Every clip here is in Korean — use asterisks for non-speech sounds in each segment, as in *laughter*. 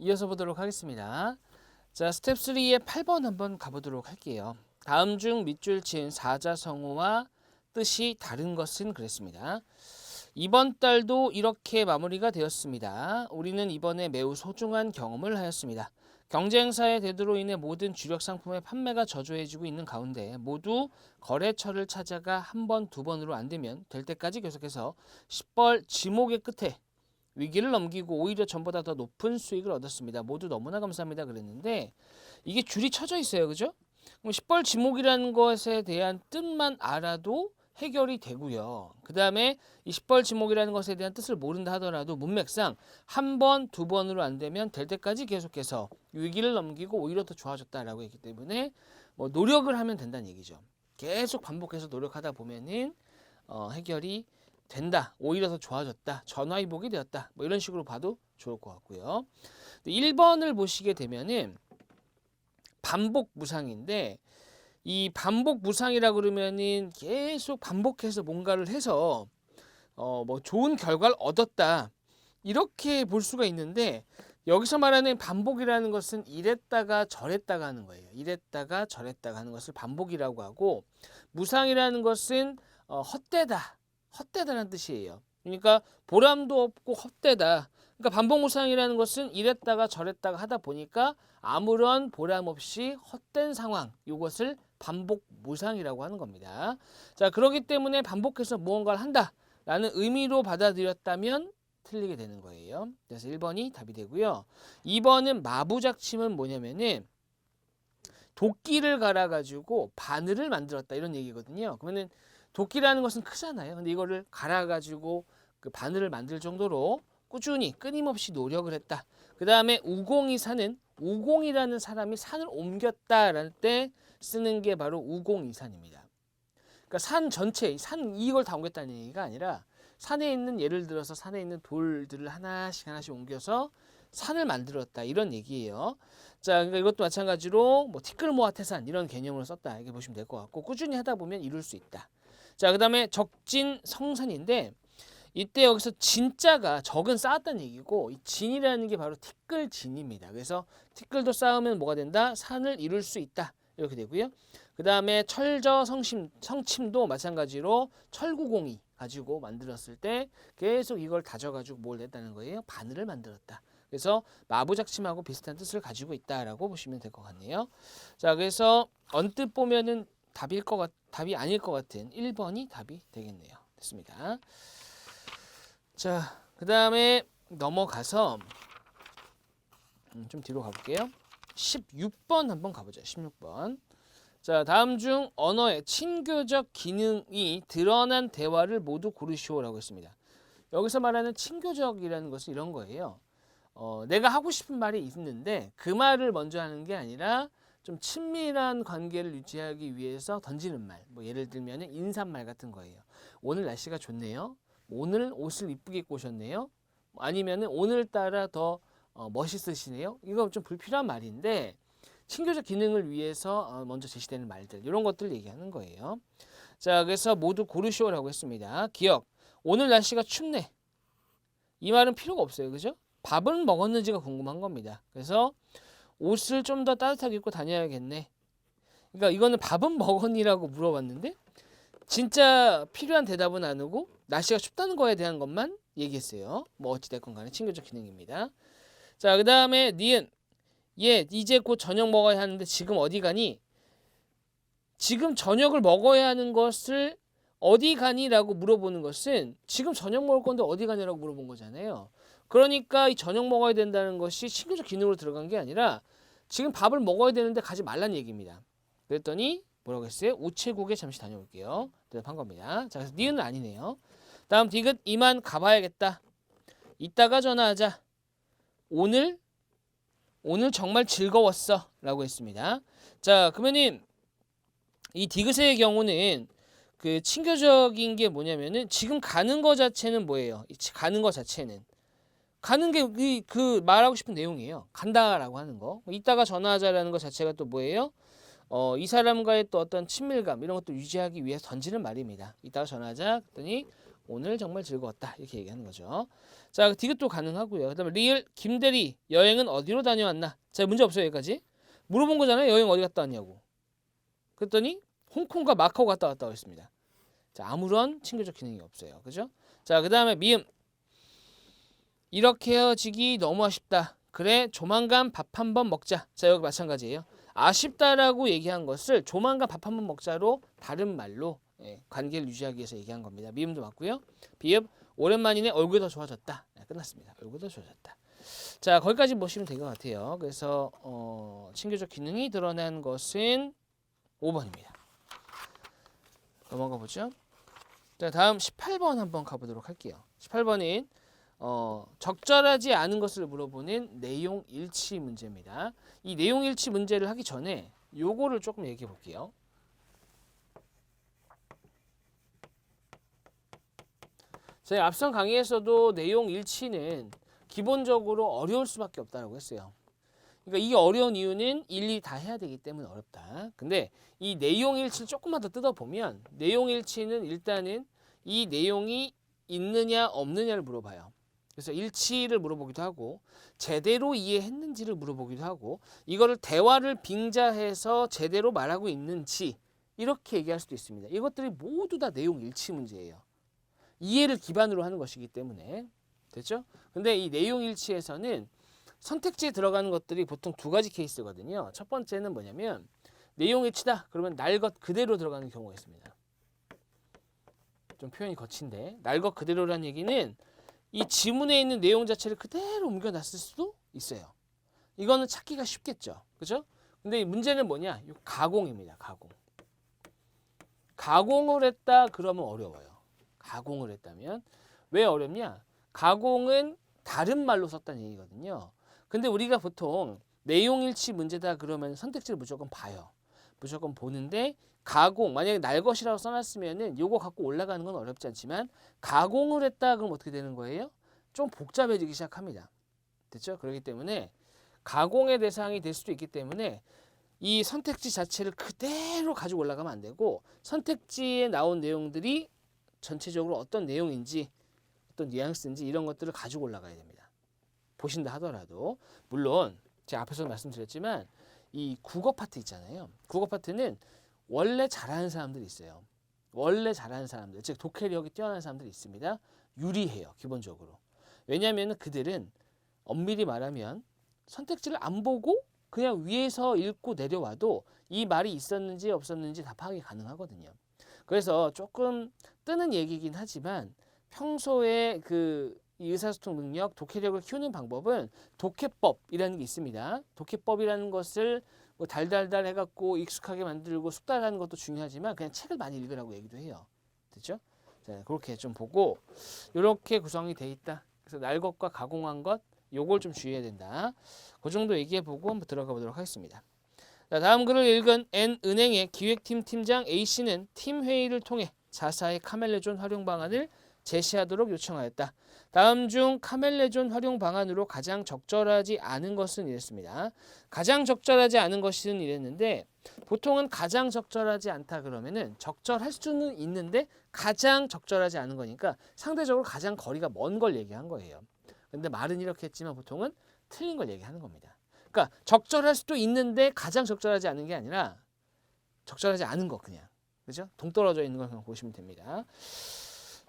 이어서 보도록 하겠습니다. 자, 스텝 3의 8번 한번 가보도록 할게요. 다음 중 밑줄 친 사자성어와 뜻이 다른 것은 그랬습니다. 이번 달도 이렇게 마무리가 되었습니다. 우리는 이번에 매우 소중한 경험을 하였습니다. 경쟁사의 대두로 인해 모든 주력 상품의 판매가 저조해지고 있는 가운데 모두 거래처를 찾아가 한 번, 두 번으로 안 되면 될 때까지 계속해서 10벌 지목의 끝에 위기를 넘기고 오히려 전보다 더 높은 수익을 얻었습니다. 모두 너무나 감사합니다. 그랬는데 이게 줄이 쳐져 있어요. 그죠? 그럼 10벌 지목이라는 것에 대한 뜻만 알아도 해결이 되고요. 그 다음에 이 10벌 지목이라는 것에 대한 뜻을 모른다 하더라도 문맥상 한 번, 두 번으로 안 되면 될 때까지 계속해서 위기를 넘기고 오히려 더 좋아졌다라고 했기 때문에 뭐 노력을 하면 된다는 얘기죠. 계속 반복해서 노력하다 보면은 어, 해결이 된다. 오히려 더 좋아졌다. 전화위복이 되었다. 뭐 이런 식으로 봐도 좋을 것 같고요. 1번을 보시게 되면은 반복 무상인데 이 반복 무상이라 그러면은 계속 반복해서 뭔가를 해서 어 뭐 좋은 결과를 얻었다. 이렇게 볼 수가 있는데 여기서 말하는 반복이라는 것은 이랬다가 저랬다가 하는 거예요. 이랬다가 저랬다가 하는 것을 반복이라고 하고 무상이라는 것은 어, 헛되다. 헛되다라는 뜻이에요. 그러니까 보람도 없고 헛되다. 그러니까 반복무상이라는 것은 이랬다가 저랬다가 하다 보니까 아무런 보람 없이 헛된 상황 이것을 반복무상이라고 하는 겁니다. 자 그렇기 때문에 반복해서 무언가를 한다라는 의미로 받아들였다면 틀리게 되는 거예요. 그래서 1번이 답이 되고요. 2번은 마부작침은 뭐냐면은 도끼를 갈아가지고 바늘을 만들었다 이런 얘기거든요. 그러면은 도끼라는 것은 크잖아요. 근데 이거를 갈아가지고 그 바늘을 만들 정도로 꾸준히 끊임없이 노력을 했다. 그 다음에 우공이 사는 우공이라는 사람이 산을 옮겼다라는 때 쓰는 게 바로 우공이산입니다. 그러니까 산 전체, 산 이걸 다 옮겼다는 얘기가 아니라 산에 있는 예를 들어서 산에 있는 돌들을 하나씩 하나씩 옮겨서 산을 만들었다 이런 얘기예요. 자, 그러니까 이것도 마찬가지로 뭐 티끌모아 태산 이런 개념으로 썼다 이렇게 보시면 될 것 같고 꾸준히 하다 보면 이룰 수 있다. 자, 그 다음에 적진 성산인데 이때 여기서 진짜가 적은 쌓았다는 얘기고 이 진이라는 게 바로 티끌 진입니다. 그래서 티끌도 쌓으면 뭐가 된다? 산을 이룰 수 있다. 이렇게 되고요. 그 다음에 철저 성심, 성침도 마찬가지로 철구공이 가지고 만들었을 때 계속 이걸 다져가지고 뭘 냈다는 거예요? 바늘을 만들었다. 그래서 마부작침하고 비슷한 뜻을 가지고 있다라고 보시면 될 것 같네요. 자, 그래서 언뜻 보면은 답일 것 같, 답이 아닐 것 같은 1번이 답이 되겠네요. 됐습니다. 자, 그 다음에 넘어가서 음, 좀 뒤로 가볼게요. 16번 한번 가보죠. 16번. 자, 다음 중 언어의 친교적 기능이 드러난 대화를 모두 고르시오라고 했습니다. 여기서 말하는 친교적이라는 것은 이런 거예요. 어, 내가 하고 싶은 말이 있는데 그 말을 먼저 하는 게 아니라 좀 친밀한 관계를 유지하기 위해서 던지는 말. 뭐 예를 들면 인사말 같은 거예요. 오늘 날씨가 좋네요. 오늘 옷을 이쁘게 입고 오셨네요. 아니면 오늘따라 더 어, 멋있으시네요. 이거 좀 불필요한 말인데 친교적 기능을 위해서 어, 먼저 제시되는 말들 이런 것들 얘기하는 거예요. 자, 그래서 모두 고르시오라고 했습니다. 기억. 오늘 날씨가 춥네. 이 말은 필요가 없어요. 그죠? 밥은 먹었는지가 궁금한 겁니다. 그래서 옷을 좀 더 따뜻하게 입고 다녀야겠네. 그러니까 이거는 밥은 먹었니라고 물어봤는데 진짜 필요한 대답은 안 오고 날씨가 춥다는 거에 대한 것만 얘기했어요. 뭐 어찌됐건 간에 친교적 기능입니다. 자, 그 다음에 니은. 예, 이제 곧 저녁 먹어야 하는데 지금 어디 가니? 지금 저녁을 먹어야 하는 것을 어디 가니라고 물어보는 것은 지금 저녁 먹을 건데 어디 가냐라고 물어본 거잖아요. 그러니까 이 저녁 먹어야 된다는 것이 친교적 기능으로 들어간 게 아니라 지금 밥을 먹어야 되는데 가지 말란 얘기입니다. 그랬더니 뭐라고 했어요? 우체국에 잠시 다녀올게요. 대답한 겁니다. 자, 그래서 니은은 아니네요. 다음 디귿 이만 가봐야겠다. 이따가 전화하자. 오늘 오늘 정말 즐거웠어 라고 했습니다. 자, 그러면은 이 디귿의 경우는 그 친교적인 게 뭐냐면은 지금 가는 거 자체는 뭐예요? 이 가는 거 자체는 가는 게 그 말하고 싶은 내용이에요. 간다라고 하는 거. 뭐 이따가 전화하자라는 거 자체가 또 뭐예요? 어, 이 사람과의 또 어떤 친밀감 이런 것도 유지하기 위해서 던지는 말입니다. 이따가 전화하자. 그랬더니 오늘 정말 즐거웠다 이렇게 얘기하는 거죠. 자 디귿도 가능하고요. 그다음에 리을 김대리 여행은 어디로 다녀왔나? 자 문제 없어요 여기까지. 물어본 거잖아요. 여행 어디 갔다 왔냐고. 그랬더니 홍콩과 마카오 갔다 왔다고 했습니다. 자 아무런 친교적 기능이 없어요. 그죠? 자 그다음에 미음 이렇게 헤어지기 너무 아쉽다. 그래 조만간 밥 한 번 먹자. 자 여기 마찬가지예요. 아쉽다라고 얘기한 것을 조만간 밥 한 번 먹자로 다른 말로 예, 관계를 유지하기 위해서 얘기한 겁니다. 미음도 맞고요. 비읍 오랜만이네 얼굴이 더 좋아졌다. 네, 끝났습니다. 얼굴이 더 좋아졌다. 자 거기까지 보시면 될 것 같아요. 그래서 어, 친교적 기능이 드러난 것은 5번입니다. 넘어가 보죠. 자 다음 18번 한번 가보도록 할게요. 18번인 어, 적절하지 않은 것을 물어보는 내용 일치 문제입니다. 이 내용 일치 문제를 하기 전에 요거를 조금 얘기해 볼게요. 제가 앞선 강의에서도 내용 일치는 기본적으로 어려울 수밖에 없다고 했어요. 그러니까 이게 어려운 이유는 일일이 다 해야 되기 때문에 어렵다. 근데 이 내용 일치를 조금만 더 뜯어보면 내용 일치는 일단은 이 내용이 있느냐 없느냐를 물어봐요. 그래서 일치를 물어보기도 하고 제대로 이해했는지를 물어보기도 하고 이거를 대화를 빙자해서 제대로 말하고 있는지 이렇게 얘기할 수도 있습니다. 이것들이 모두 다 내용 일치 문제예요. 이해를 기반으로 하는 것이기 때문에 됐죠? 근데 이 내용 일치에서는 선택지에 들어가는 것들이 보통 두 가지 케이스거든요. 첫 번째는 뭐냐면 내용 일치다. 그러면 날 것 그대로 들어가는 경우가 있습니다. 좀 표현이 거친데 날 것 그대로라는 얘기는 이 지문에 있는 내용 자체를 그대로 옮겨놨을 수도 있어요. 이거는 찾기가 쉽겠죠. 그죠? 근데 이 문제는 뭐냐? 이 가공입니다. 가공. 가공을 했다 그러면 어려워요. 가공을 했다면 왜 어렵냐? 가공은 다른 말로 썼다는 얘기거든요. 근데 우리가 보통 내용 일치 문제다 그러면 선택지를 무조건 봐요. 무조건 보는데 가공 만약에 날 것이라고 써놨으면은 요거 갖고 올라가는 건 어렵지 않지만 가공을 했다 그럼 어떻게 되는 거예요? 좀 복잡해지기 시작합니다. 됐죠? 그렇기 때문에 가공의 대상이 될 수도 있기 때문에 이 선택지 자체를 그대로 가지고 올라가면 안 되고 선택지에 나온 내용들이 전체적으로 어떤 내용인지 어떤 뉘앙스인지 이런 것들을 가지고 올라가야 됩니다. 보신다 하더라도 물론 제가 앞에서 말씀드렸지만 이 국어 파트 있잖아요. 국어 파트는 원래 잘하는 사람들이 있어요. 원래 잘하는 사람들, 즉 독해력이 뛰어난 사람들이 있습니다. 유리해요, 기본적으로. 왜냐하면 그들은 엄밀히 말하면 선택지를 안 보고 그냥 위에서 읽고 내려와도 이 말이 있었는지 없었는지 다 파악이 가능하거든요. 그래서 조금 뜨는 얘기긴 하지만 평소에 그 의사소통 능력, 독해력을 키우는 방법은 독해법이라는 게 있습니다. 독해법이라는 것을 뭐 달달달 해갖고 익숙하게 만들고 숙달하는 것도 중요하지만 그냥 책을 많이 읽으라고 얘기도 해요. 됐죠? 자, 그렇게 좀 보고 이렇게 구성이 돼 있다. 그래서 날 것과 가공한 것 요걸 좀 주의해야 된다. 그 정도 얘기해 보고 한번 들어가 보도록 하겠습니다. 자, 다음 글을 읽은 N은행의 기획팀 팀장 A씨는 팀 회의를 통해 자사의 카멜레존 활용 방안을 제시하도록 요청하였다. 다음 중 카멜레존 활용 방안으로 가장 적절하지 않은 것은 이랬습니다. 가장 적절하지 않은 것은 이랬는데 보통은 가장 적절하지 않다 그러면은 적절할 수는 있는데 가장 적절하지 않은 거니까 상대적으로 가장 거리가 먼 걸 얘기한 거예요. 근데 말은 이렇게 했지만 보통은 틀린 걸 얘기하는 겁니다. 그러니까 적절할 수도 있는데 가장 적절하지 않은 게 아니라 적절하지 않은 거 그냥 그죠? 동떨어져 있는 걸 보시면 됩니다.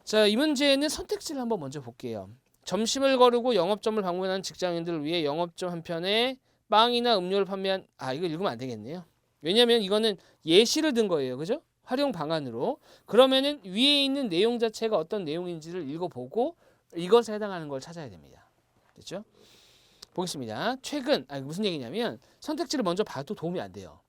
자, 이 문제는 선택지를 한번 먼저 볼게요. 점심을 거르고 영업점을 방문하는 직장인들을 위해 영업점 한편에 빵이나 음료를 판매한 아 이거 읽으면 안 되겠네요. 왜냐하면 이거는 예시를 든 거예요, 그죠? 활용 방안으로 그러면은 위에 있는 내용 자체가 어떤 내용인지를 읽어보고 이것에 해당하는 걸 찾아야 됩니다. 됐죠? 보겠습니다. 최근 아 무슨 얘기냐면 선택지를 먼저 봐도 도움이 안 돼요.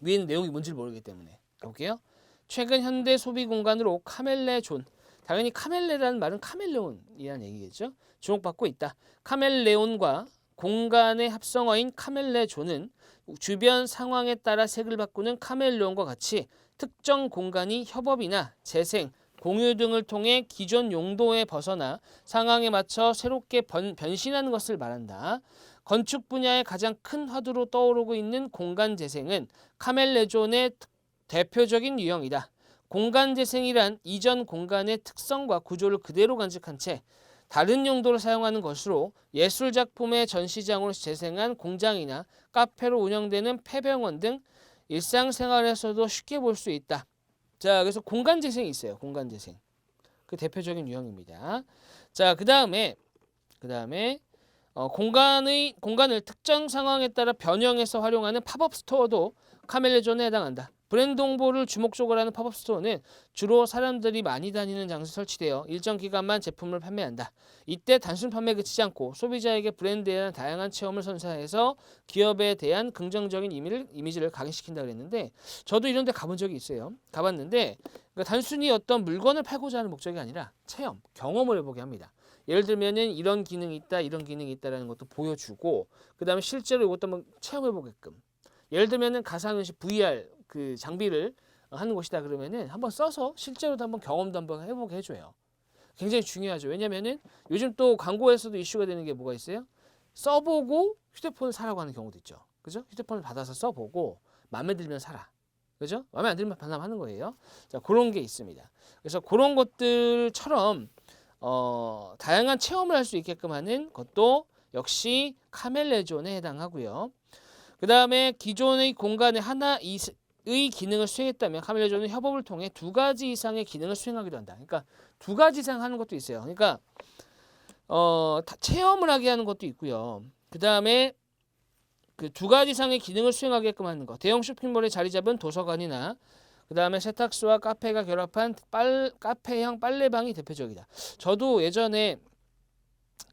위에 있는 내용이 뭔지를 모르기 때문에 볼게요. 최근 현대 소비 공간으로 카멜레존 당연히 카멜레라는 말은 카멜레온이라는 얘기겠죠. 주목받고 있다. 카멜레온과 공간의 합성어인 카멜레존은 주변 상황에 따라 색을 바꾸는 카멜레온과 같이 특정 공간이 협업이나 재생, 공유 등을 통해 기존 용도에 벗어나 상황에 맞춰 새롭게 번, 변신하는 것을 말한다. 건축 분야의 가장 큰 화두로 떠오르고 있는 공간 재생은 카멜레존의 대표적인 유형이다. 공간 재생이란 이전 공간의 특성과 구조를 그대로 간직한 채 다른 용도로 사용하는 것으로 예술 작품의 전시장으로 재생한 공장이나 카페로 운영되는 폐병원 등 일상생활에서도 쉽게 볼 수 있다. 자, 그래서 공간 재생이 있어요. 공간 재생. 그 대표적인 유형입니다. 자, 그 다음에 그 다음에 어, 공간의 공간을 특정 상황에 따라 변형해서 활용하는 팝업 스토어도 카멜레존에 해당한다. 브랜드 홍보를 주목적으로 하는 팝업 스토어는 주로 사람들이 많이 다니는 장소에 설치되어 일정 기간만 제품을 판매한다. 이때 단순 판매에 그치지 않고 소비자에게 브랜드에 대한 다양한 체험을 선사해서 기업에 대한 긍정적인 이미를, 이미지를 각인시킨다 그랬는데 저도 이런 데 가본 적이 있어요. 가봤는데 그러니까 단순히 어떤 물건을 팔고자 하는 목적이 아니라 체험, 경험을 해보게 합니다. 예를 들면은 이런 기능이 있다, 이런 기능이 있다라는 것도 보여주고 그다음에 실제로 이것도 한번 체험해 보게끔. 예를 들면은 가상현실 VR 그 장비를 하는 곳이다 그러면은 한번 써서 실제로도 한번 경험도 한번 해보게 해줘요. 굉장히 중요하죠. 왜냐면은 요즘 또 광고에서도 이슈가 되는 게 뭐가 있어요? 써보고 휴대폰을 사라고 하는 경우도 있죠. 그죠? 휴대폰을 받아서 써보고 마음에 들면 사라. 그죠? 마음에 안 들면 반납하는 거예요. 자, 그런 게 있습니다. 그래서 그런 것들처럼 어, 다양한 체험을 할 수 있게끔 하는 것도 역시 카멜레존에 해당하고요. 그 다음에 기존의 공간에 하나 의 기능을 수행했다면 카멜레존은 협업을 통해 두 가지 이상의 기능을 수행하기도 한다. 그러니까 두 가지 이상 하는 것도 있어요. 그러니까 어, 다 체험을 하게 하는 것도 있고요. 그 다음에 그 두 가지 이상의 기능을 수행하게끔 하는 것. 대형 쇼핑몰에 자리 잡은 도서관이나 그 다음에 세탁소와 카페가 결합한 빨, 카페형 빨래방이 대표적이다. 저도 예전에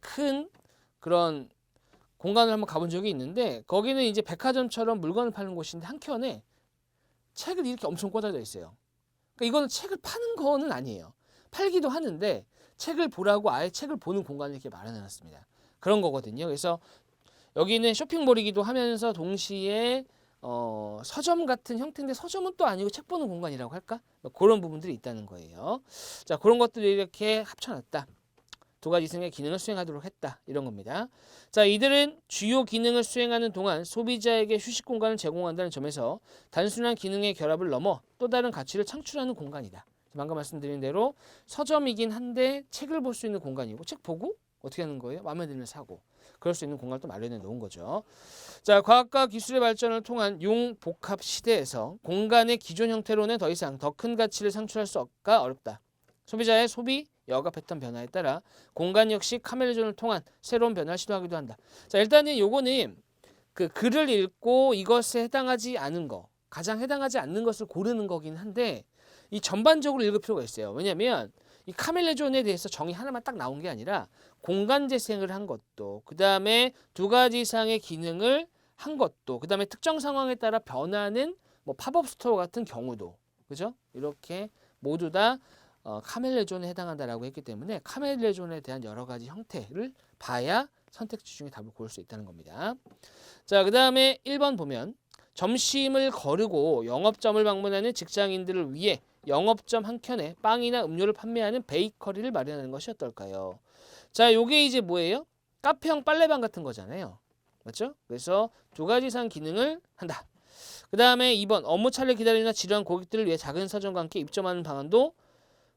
큰 그런 공간을 한번 가본 적이 있는데 거기는 이제 백화점처럼 물건을 파는 곳인데 한 켠에 책을 이렇게 엄청 꽂아져 있어요. 그러니까 이거는 책을 파는 거는 아니에요. 팔기도 하는데 책을 보라고 아예 책을 보는 공간을 이렇게 마련해 놨습니다. 그런 거거든요. 그래서 여기는 쇼핑몰이기도 하면서 동시에 어, 서점 같은 형태인데 서점은 또 아니고 책 보는 공간이라고 할까? 뭐 그런 부분들이 있다는 거예요. 자, 그런 것들을 이렇게 합쳐놨다. 두 가지 이상의 기능을 수행하도록 했다. 이런 겁니다. 자, 이들은 주요 기능을 수행하는 동안 소비자에게 휴식 공간을 제공한다는 점에서 단순한 기능의 결합을 넘어 또 다른 가치를 창출하는 공간이다. 방금 말씀드린 대로 서점이긴 한데 책을 볼 수 있는 공간이고 책 보고 어떻게 하는 거예요? 마음에 들면 사고. 그럴 수 있는 공간을 또 마련해 놓은 거죠. 자, 과학과 기술의 발전을 통한 융복합 시대에서 공간의 기존 형태로는 더 이상 더 큰 가치를 창출할 수가 어렵다. 소비자의 소비 여가 패턴 변화에 따라 공간 역시 카멜레존을 통한 새로운 변화를 시도하기도 한다. 자, 일단은 요거는 그 글을 읽고 이것에 해당하지 않은 거, 가장 해당하지 않는 것을 고르는 거긴 한데 이 전반적으로 읽을 필요가 있어요. 왜냐하면 이 카멜레존에 대해서 정의 하나만 딱 나온 게 아니라 공간 재생을 한 것도 그 다음에 두 가지 이상의 기능을 한 것도 그 다음에 특정 상황에 따라 변하는 뭐 팝업 스토어 같은 경우도 그죠? 이렇게 모두 다 어, 카멜레존에 해당한다라고 했기 때문에 카멜레존에 대한 여러 가지 형태를 봐야 선택지 중에 답을 고를 수 있다는 겁니다. 자, 그 다음에 1번 보면 점심을 거르고 영업점을 방문하는 직장인들을 위해 영업점 한켠에 빵이나 음료를 판매하는 베이커리를 마련하는 것이 어떨까요? 자, 요게 이제 뭐예요? 카페형 빨래방 같은 거잖아요. 맞죠? 그래서 두 가지 이상 기능을 한다. 그 다음에 2번 업무 차를 기다리나 지루한 고객들을 위해 작은 서점과 함께 입점하는 방안도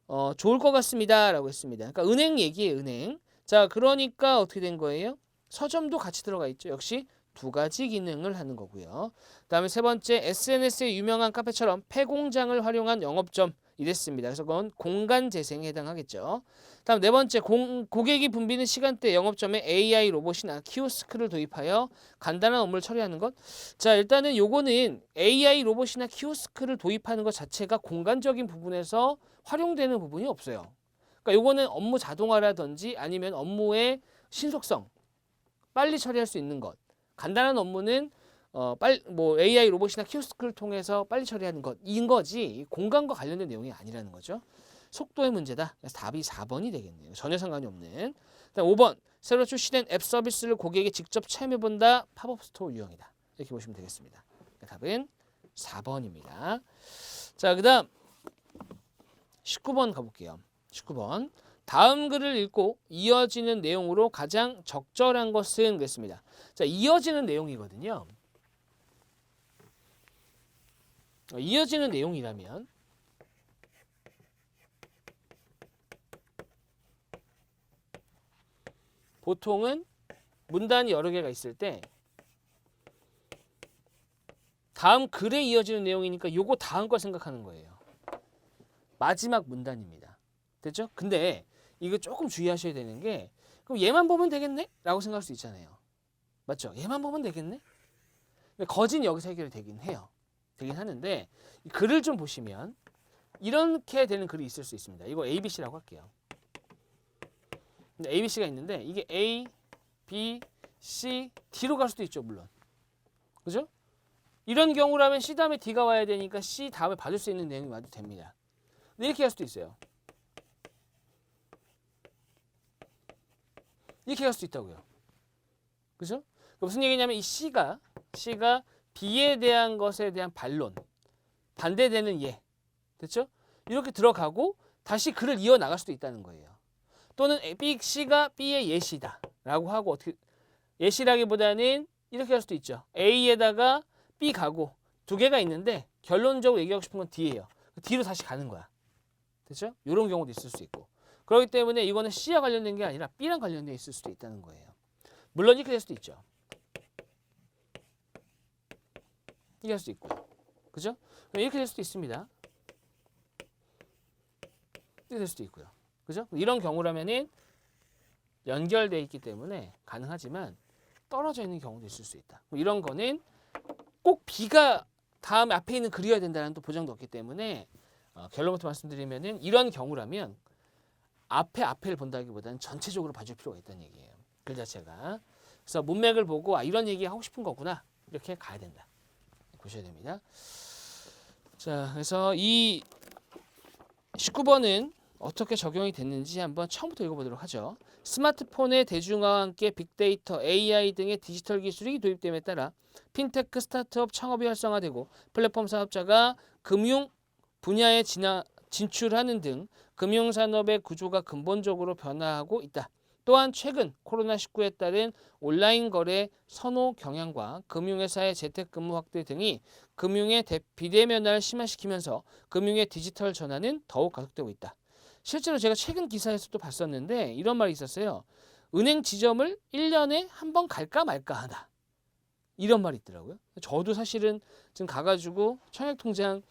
어, 좋을 것 같습니다. 라고 했습니다. 그러니까 은행 얘기예요. 은행. 자, 그러니까 어떻게 된 거예요? 서점도 같이 들어가 있죠. 역시 두 가지 기능을 하는 거고요. 그다음에 세 번째 SNS의 유명한 카페처럼 폐공장을 활용한 영업점 이랬습니다. 그래서 그건 공간 재생에 해당하겠죠. 다음 네 번째 공, 고객이 붐비는 시간대 영업점에 AI 로봇이나 키오스크를 도입하여 간단한 업무를 처리하는 것. 자 일단은 요거는 AI 로봇이나 키오스크를 도입하는 것 자체가 공간적인 부분에서 활용되는 부분이 없어요. 그러니까 요거는 업무 자동화라든지 아니면 업무의 신속성 빨리 처리할 수 있는 것. 간단한 업무는 어, 빨리 뭐 AI 로봇이나 키오스크를 통해서 빨리 처리하는 것인 거지 공간과 관련된 내용이 아니라는 거죠. 속도의 문제다. 그래서 답이 4번이 되겠네요. 전혀 상관이 없는. 그다음 5번 새로 출시된 앱 서비스를 고객에게 직접 체험해 본다. 팝업 스토어 유형이다. 이렇게 보시면 되겠습니다. 그러니까 답은 4번입니다. 자, 그다음 19번 가볼게요. 19번. 다음 글을 읽고 이어지는 내용으로 가장 적절한 것은 그랬습니다. 자, 이어지는 내용이거든요. 어, 이어지는 내용이라면 보통은 문단이 여러 개가 있을 때 다음 글에 이어지는 내용이니까 요거 다음 걸 생각하는 거예요. 마지막 문단입니다. 됐죠? 근데 이거 조금 주의하셔야 되는 게 그럼 얘만 보면 되겠네? 라고 생각할 수 있잖아요. 맞죠? 얘만 보면 되겠네? 거진 여기서 해결이 되긴 해요. 되긴 하는데 이 글을 좀 보시면 이렇게 되는 글이 있을 수 있습니다. 이거 A, B, C라고 할게요. 근데 A, B, C가 있는데 이게 A, B, C, D로 갈 수도 있죠, 물론. 그죠? 이런 경우라면 C 다음에 D가 와야 되니까 C 다음에 받을 수 있는 내용이 와도 됩니다. 이렇게 할 수도 있어요. 이렇게 할 수도 있다고요. 그죠? 무슨 얘기냐면 이 C가 C가 B에 대한 것에 대한 반론, 반대되는 예, 됐죠? 이렇게 들어가고 다시 글을 이어 나갈 수도 있다는 거예요. 또는 B, C가 B의 예시다라고 하고 어떻게 예시라기보다는 이렇게 할 수도 있죠. A에다가 B 가고 두 개가 있는데 결론적으로 얘기하고 싶은 건 D예요. D로 다시 가는 거야. 됐죠? 이런 경우도 있을 수 있고. 그렇기 때문에 이거는 C와 관련된 게 아니라 B랑 관련돼 있을 수도 있다는 거예요. 물론 이렇게 될 수도 있죠. 이렇게 할 수도 있고. 그죠? 이렇게 될 수도 있습니다. 이렇게 될 수도 있고요. 그죠? 이런 경우라면은 연결돼 있기 때문에 가능하지만 떨어져 있는 경우도 있을 수 있다. 뭐 이런 거는 꼭 B가 다음 앞에 있는 글이어야 된다는 또 보장도 없기 때문에 어, 결론부터 말씀드리면은 이런 경우라면 앞에 앞에를 본다기보다는 전체적으로 봐줄 필요가 있다는 얘기예요. 글 자체가. 그래서 문맥을 보고 아 이런 얘기 하고 싶은 거구나 이렇게 가야 된다. 보셔야 됩니다. 자, 그래서 이 19번은 어떻게 적용이 됐는지 한번 처음부터 읽어보도록 하죠. 스마트폰의 대중화와 함께 빅데이터, AI 등의 디지털 기술이 도입됨에 따라 핀테크 스타트업 창업이 활성화되고 플랫폼 사업자가 금융 분야에 진화, 진출하는 등 금융산업의 구조가 근본적으로 변화하고 있다. 또한 최근 코로나19에 따른 온라인 거래 선호 경향과 금융회사의 재택근무 확대 등이 금융의 대- 비대면화를 심화시키면서 금융의 디지털 전환은 더욱 가속되고 있다. 실제로 제가 최근 기사에서도 봤었는데 이런 말이 있었어요. 은행 지점을 1년에 한 번 갈까 말까 하다. 이런 말이 있더라고요. 저도 사실은 지금 가가지고 청약통장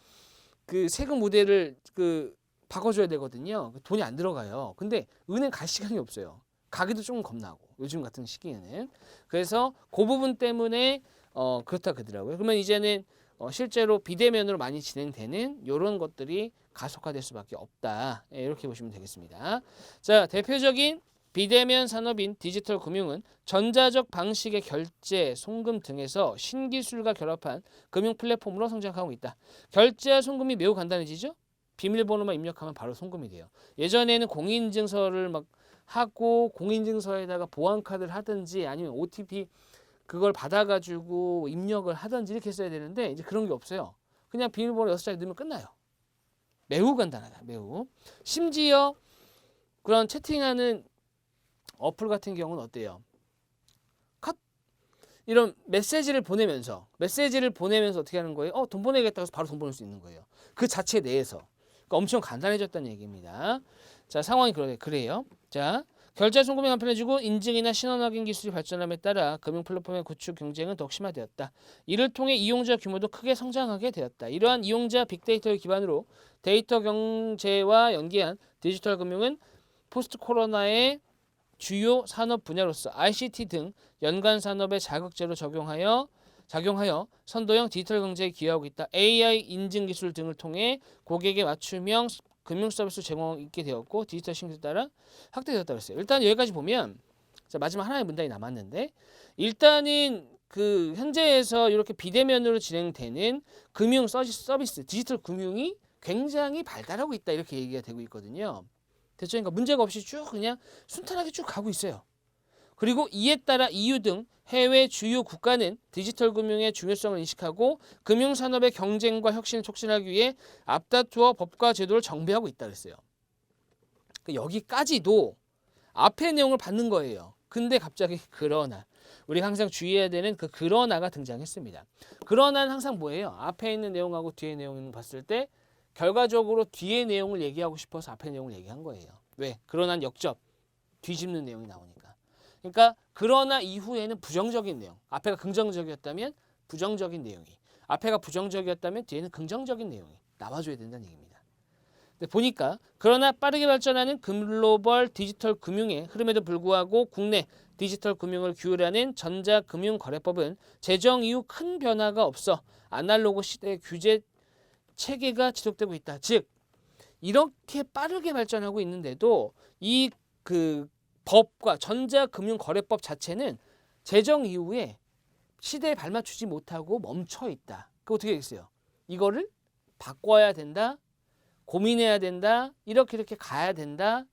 그 세금 무대를 그 바꿔줘야 되거든요. 돈이 안 들어가요. 근데 은행 갈 시간이 없어요. 가기도 조금 겁나고 요즘 같은 시기에는 그래서 그 부분 때문에 어 그렇다 그러더라고요. 그러면 이제는 어 실제로 비대면으로 많이 진행되는 이런 것들이 가속화될 수밖에 없다. 예, 이렇게 보시면 되겠습니다. 자 대표적인 비대면 산업인 디지털 금융은 전자적 방식의 결제, 송금 등에서 신기술과 결합한 금융 플랫폼으로 성장하고 있다. 결제와 송금이 매우 간단해지죠. 비밀번호만 입력하면 바로 송금이 돼요. 예전에는 공인인증서를 막 하고 공인증서에다가 보안카드를 하든지 아니면 OTP 그걸 받아가지고 입력을 하든지 이렇게 했어야 되는데 이제 그런 게 없어요. 그냥 비밀번호 여섯 자리 넣으면 끝나요. 매우 간단하다. 매우. 심지어 그런 채팅하는 어플 같은 경우는 어때요? 컷 이런 메시지를 보내면서 메시지를 보내면서 어떻게 하는 거예요? 어, 돈 보내겠다고 해서 바로 돈 보낼 수 있는 거예요. 그 자체 내에서. 그러니까 엄청 간단해졌다는 얘기입니다. 자, 상황이 그래, 그래요. 자, 결제 송금이 간편해지고 인증이나 신원 확인 기술이 발전함에 따라 금융 플랫폼의 구축 경쟁은 더욱 심화되었다. 이를 통해 이용자 규모도 크게 성장하게 되었다. 이러한 이용자 빅데이터를 기반으로 데이터 경제와 연계한 디지털 금융은 포스트 코로나의 주요 산업 분야로서 ICT 등 연관 산업의 자극제로 적용하여 작용하여 선도형 디지털 경제에 기여하고 있다. AI 인증 기술 등을 통해 고객의 맞춤형 금융 서비스 제공 있게 되었고 디지털 신규에 따라 확대되었다고 했어요. 일단 여기까지 보면 자, 마지막 하나의 문단이 남았는데 일단은 그 현재에서 이렇게 비대면으로 진행되는 금융 서비스 디지털 금융이 굉장히 발달하고 있다 이렇게 얘기가 되고 있거든요. 대체 그러니까 문제가 없이 쭉 그냥 순탄하게 쭉 가고 있어요. 그리고 이에 따라 EU 등 해외 주요 국가는 디지털 금융의 중요성을 인식하고 금융 산업의 경쟁과 혁신을 촉진하기 위해 앞다투어 법과 제도를 정비하고 있다 그랬어요. 그 여기까지도 앞의 내용을 받는 거예요. 근데 갑자기 *laughs* 그러나 우리가 항상 주의해야 되는 그 그러나가 등장했습니다. 그러나는 항상 뭐예요? 앞에 있는 내용하고 뒤에 내용을 봤을 때 결과적으로 뒤에 내용을 얘기하고 싶어서 앞에 내용을 얘기한 거예요. 왜? 그러나 역접 뒤집는 내용이 나오니까. 그러니까 그러나 이후에는 부정적인 내용. 앞에가 긍정적이었다면 부정적인 내용이. 앞에가 부정적이었다면 뒤에는 긍정적인 내용이 나와줘야 된다는 얘기입니다. 근데 보니까 그러나 빠르게 발전하는 글로벌 디지털 금융의 흐름에도 불구하고 국내 디지털 금융을 규율하는 전자금융거래법은 제정 이후 큰 변화가 없어 아날로그 시대의 규제 체계가 지속되고 있다. 즉 이렇게 빠르게 발전하고 있는데도 이 그 법과 전자금융거래법 자체는 제정 이후에 시대에 발맞추지 못하고 멈춰 있다. 그 어떻게 되겠어요? 이거를 바꿔야 된다. 고민해야 된다. 이렇게 이렇게 가야 된다.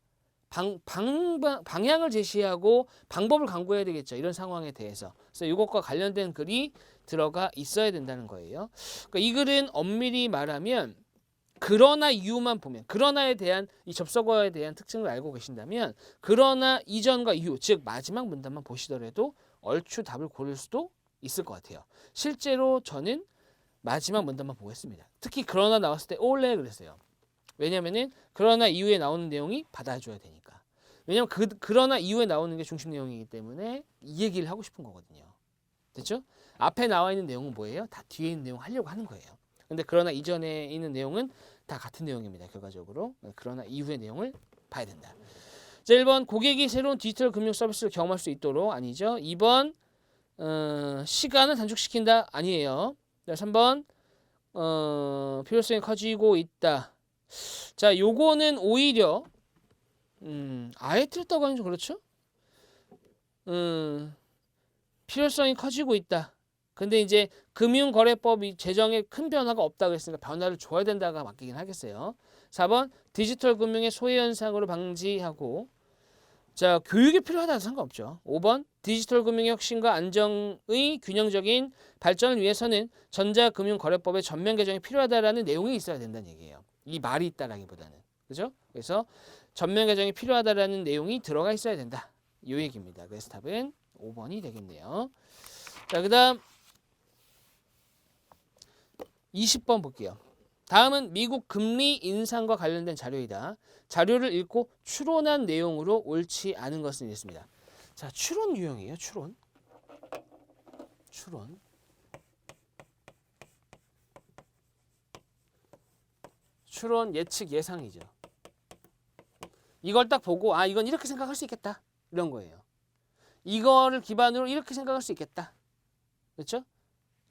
방, 방, 방향을 제시하고 방법을 강구해야 되겠죠. 이런 상황에 대해서. 그래서 이것과 관련된 글이 들어가 있어야 된다는 거예요. 그러니까 이 글은 엄밀히 말하면 그러나 이유만 보면 그러나에 대한 이 접속어에 대한 특징을 알고 계신다면 그러나 이전과 이후 즉 마지막 문단만 보시더라도 얼추 답을 고를 수도 있을 것 같아요. 실제로 저는 마지막 문단만 보겠습니다. 특히 그러나 나왔을 때 올래 그랬어요. 왜냐면은 그러나 이후에 나오는 내용이 받아줘야 되니까. 왜냐면 그 그러나 이후에 나오는 게 중심 내용이기 때문에 이 얘기를 하고 싶은 거거든요. 됐죠? 앞에 나와 있는 내용은 뭐예요? 다 뒤에 있는 내용 하려고 하는 거예요. 근데 그러나 이전에 있는 내용은 다 같은 내용입니다. 결과적으로. 그러나 이후의 내용을 봐야 된다. 자, 1번 고객이 새로운 디지털 금융 서비스를 경험할 수 있도록 아니죠. 2번 어, 시간을 단축시킨다 아니에요. 자, 3번 어, 필요성이 커지고 있다. 자, 요거는 오히려 음, 아예 틀렸다고 하는 좀 그렇죠? 음, 필요성이 커지고 있다. 근데 이제 금융거래법이 제정에 큰 변화가 없다고 했으니까 변화를 줘야 된다가 맞긴 하겠어요. 4번 디지털 금융의 소외 현상으로 방지하고 자 교육이 필요하다는 상관없죠. 5번 디지털 금융의 혁신과 안정의 균형적인 발전을 위해서는 전자금융거래법의 전면 개정이 필요하다라는 내용이 있어야 된다는 얘기예요. 이 말이 있다라기보다는 그죠? 그래서 전면 개정이 필요하다라는 내용이 들어가 있어야 된다. 이 얘기입니다. 그래서 답은 5번이 되겠네요. 자 그 다음 20번 볼게요. 다음은 미국 금리 인상과 관련된 자료이다. 자료를 읽고 추론한 내용으로 옳지 않은 것은 있습니다. 자, 추론 유형이에요. 추론. 추론. 추론 예측 예상이죠. 이걸 딱 보고 아 이건 이렇게 생각할 수 있겠다 이런 거예요. 이거를 기반으로 이렇게 생각할 수 있겠다. 그렇죠?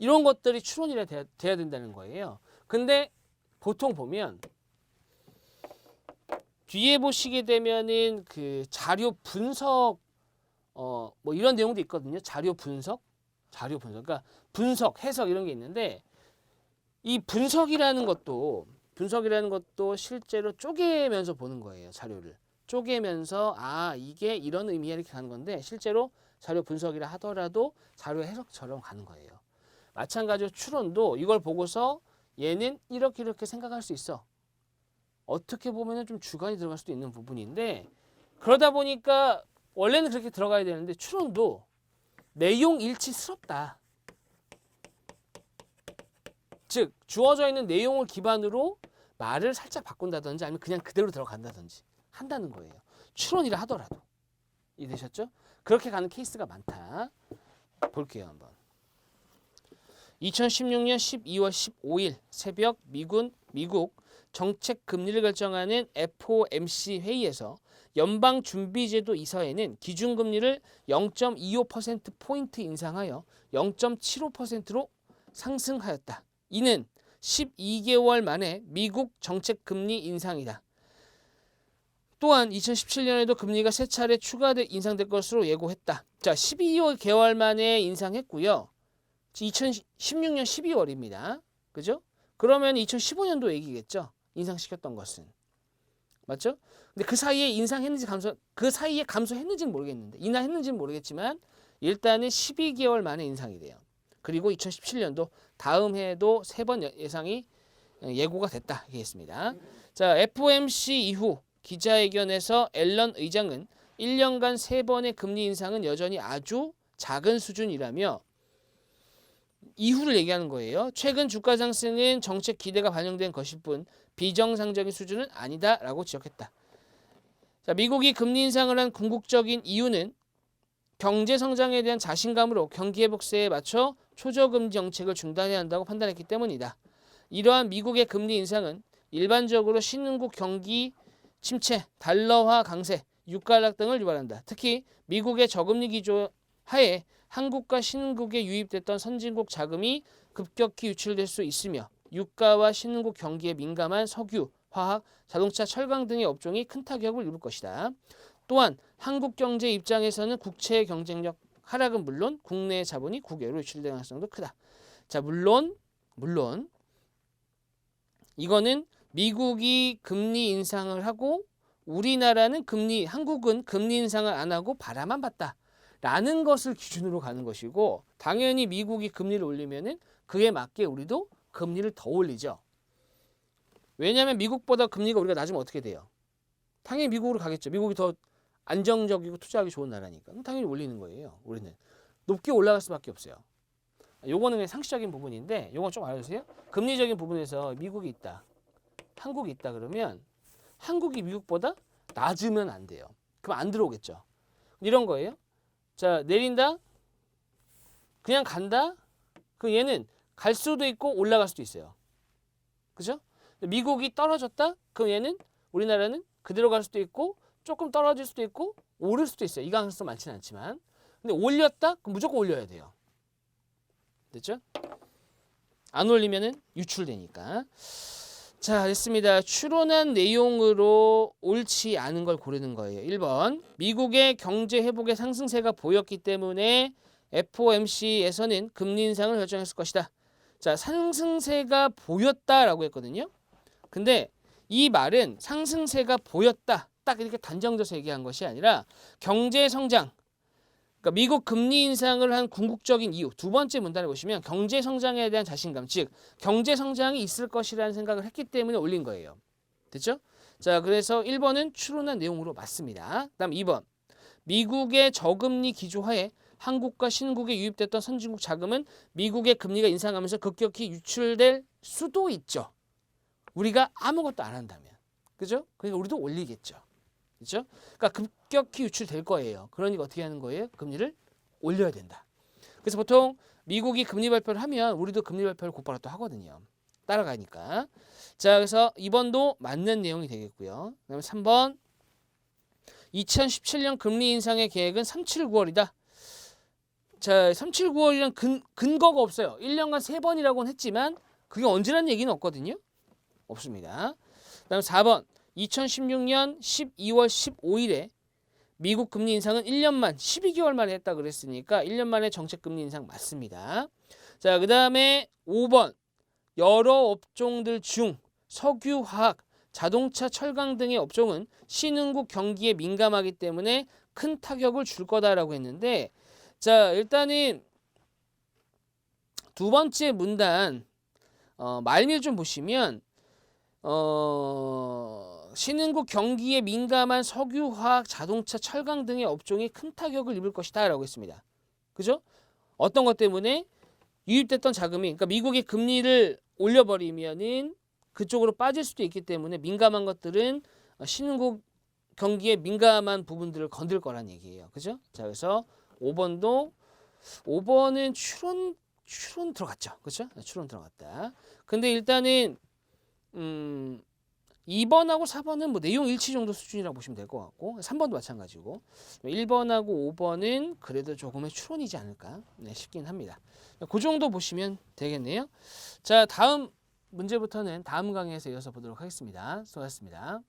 이런 것들이 추론이라 돼야, 돼야 된다는 거예요. 근데 보통 보면 뒤에 보시게 되면은 그 자료 분석 어 뭐 이런 내용도 있거든요. 자료 분석, 자료 분석, 그러니까 분석, 해석 이런 게 있는데 이 분석이라는 것도 분석이라는 것도 실제로 쪼개면서 보는 거예요. 자료를 쪼개면서 아 이게 이런 의미야 이렇게 가는 건데 실제로 자료 분석이라 하더라도 자료 해석처럼 가는 거예요. 마찬가지로 추론도 이걸 보고서 얘는 이렇게 이렇게 생각할 수 있어. 어떻게 보면은 좀 주관이 들어갈 수도 있는 부분인데 그러다 보니까 원래는 그렇게 들어가야 되는데 추론도 내용 일치스럽다. 즉 주어져 있는 내용을 기반으로 말을 살짝 바꾼다든지 아니면 그냥 그대로 들어간다든지 한다는 거예요. 추론이라 하더라도 이해되셨죠? 그렇게 가는 케이스가 많다. 볼게요 한번. 2016년 12월 15일 새벽 미군 미국 정책 금리를 결정하는 FOMC 회의에서 연방 준비제도 이사회는 기준 금리를 0.25% 포인트 인상하여 0.75%로 상승하였다. 이는 12개월 만에 미국 정책 금리 인상이다. 또한 2017년에도 금리가 세 차례 추가돼 인상될 것으로 예고했다. 자, 12개월 만에 인상했고요. 2016년 12월입니다. 그죠? 그러면 2015년도 얘기겠죠. 인상시켰던 것은. 맞죠? 근데 그 사이에 인상했는지 감소 그 사이에 감소했는지는 모르겠는데 인하했는지는 모르겠지만 일단은 12개월 만에 인상이 돼요. 그리고 2017년도 다음 해에도 세 번 예상이 예고가 됐다 하겠습니다. 자, FOMC 이후 기자회견에서 앨런 의장은 1년간 세 번의 금리 인상은 여전히 아주 작은 수준이라며 이후를 얘기하는 거예요. 최근 주가 상승은 정책 기대가 반영된 것일 뿐 비정상적인 수준은 아니다라고 지적했다. 자, 미국이 금리 인상을 한 궁극적인 이유는 경제 성장에 대한 자신감으로 경기 회복세에 맞춰 초저금리 정책을 중단해야 한다고 판단했기 때문이다. 이러한 미국의 금리 인상은 일반적으로 신흥국 경기 침체, 달러화 강세, 유가 하락 등을 유발한다. 특히 미국의 저금리 기조 하에 한국과 신흥국에 유입됐던 선진국 자금이 급격히 유출될 수 있으며 유가와 신흥국 경기에 민감한 석유, 화학, 자동차, 철강 등의 업종이 큰 타격을 입을 것이다. 또한 한국 경제 입장에서는 국채 경쟁력 하락은 물론 국내 자본이 국외로 유출될 가능성도 크다. 자, 물론 물론 이거는 미국이 금리 인상을 하고 우리나라는 금리 한국은 금리 인상을 안 하고 바라만 봤다. 라는 것을 기준으로 가는 것이고 당연히 미국이 금리를 올리면은 그에 맞게 우리도 금리를 더 올리죠. 왜냐하면 미국보다 금리가 우리가 낮으면 어떻게 돼요? 당연히 미국으로 가겠죠. 미국이 더 안정적이고 투자하기 좋은 나라니까. 당연히 올리는 거예요. 우리는 높게 올라갈 수밖에 없어요. 요거는 상식적인 부분인데 요건 좀 알아주세요. 금리적인 부분에서 미국이 있다. 한국이 있다 그러면 한국이 미국보다 낮으면 안 돼요. 그럼 안 들어오겠죠. 이런 거예요. 자, 내린다. 그냥 간다. 그 얘는 갈 수도 있고 올라갈 수도 있어요. 그죠? 미국이 떨어졌다. 그럼 얘는 우리나라는 그대로 갈 수도 있고 조금 떨어질 수도 있고 오를 수도 있어요. 이 가능성 많지는 않지만. 근데 올렸다? 그럼 무조건 올려야 돼요. 됐죠? 안 올리면은 유출되니까. 자, 됐습니다. 추론한 내용으로 옳지 않은 걸 고르는 거예요. 1번. 미국의 경제 회복의 상승세가 보였기 때문에 FOMC에서는 금리 인상을 결정했을 것이다. 자, 상승세가 보였다라고 했거든요. 근데 이 말은 상승세가 보였다. 딱 이렇게 단정져서 얘기한 것이 아니라 경제 성장 그러니까 미국 금리 인상을 한 궁극적인 이유 두 번째 문단을 보시면 경제 성장에 대한 자신감 즉 경제 성장이 있을 것이라는 생각을 했기 때문에 올린 거예요. 됐죠? 자 그래서 1번은 추론한 내용으로 맞습니다. 그다음 2번 미국의 저금리 기조하에 한국과 신국에 유입됐던 선진국 자금은 미국의 금리가 인상하면서 급격히 유출될 수도 있죠. 우리가 아무것도 안 한다면. 그죠? 그러니까 우리도 올리겠죠. 그죠? 그러니까 급격히 유출될 거예요. 그러니까 어떻게 하는 거예요? 금리를 올려야 된다. 그래서 보통 미국이 금리 발표를 하면 우리도 금리 발표를 곧바로 또 하거든요. 따라가니까. 자, 그래서 2번도 맞는 내용이 되겠고요. 그다음에 3번 2017년 금리 인상의 계획은 3795월이다. 자, 3795월이란 근, 근거가 없어요. 1년간 3번이라고는 했지만 그게 언제라는 얘기는 없거든요. 없습니다. 그다음 4번 2016년 12월 15일에 미국 금리 인상은 1년만 12개월 만에 했다 그랬으니까 1년 만에 정책 금리 인상 맞습니다. 자, 그다음에 5번 여러 업종들 중 석유, 화학, 자동차, 철강 등의 업종은 신흥국 경기에 민감하기 때문에 큰 타격을 줄 거다라고 했는데 자, 일단은 두 번째 문단 어, 말미를 좀 보시면 어, 신흥국 경기에 민감한 석유, 화학, 자동차, 철강 등의 업종이 큰 타격을 입을 것이다라고 했습니다. 그죠? 어떤 것 때문에 유입됐던 자금이 그러니까 미국이 금리를 올려버리면은 그쪽으로 빠질 수도 있기 때문에 민감한 것들은 신흥국 경기에 민감한 부분들을 건들 거란 얘기예요. 그죠? 자, 그래서 5번도 5번은 추론 추론 들어갔죠. 그렇죠? 추론 들어갔다. 근데 일단은 음 2번하고 4번은 뭐 내용 일치 정도 수준이라고 보시면 될 것 같고 3번도 마찬가지고 1번하고 5번은 그래도 조금의 추론이지 않을까 네, 싶긴 합니다. 그 정도 보시면 되겠네요. 자 다음 문제부터는 다음 강의에서 이어서 보도록 하겠습니다. 수고하셨습니다.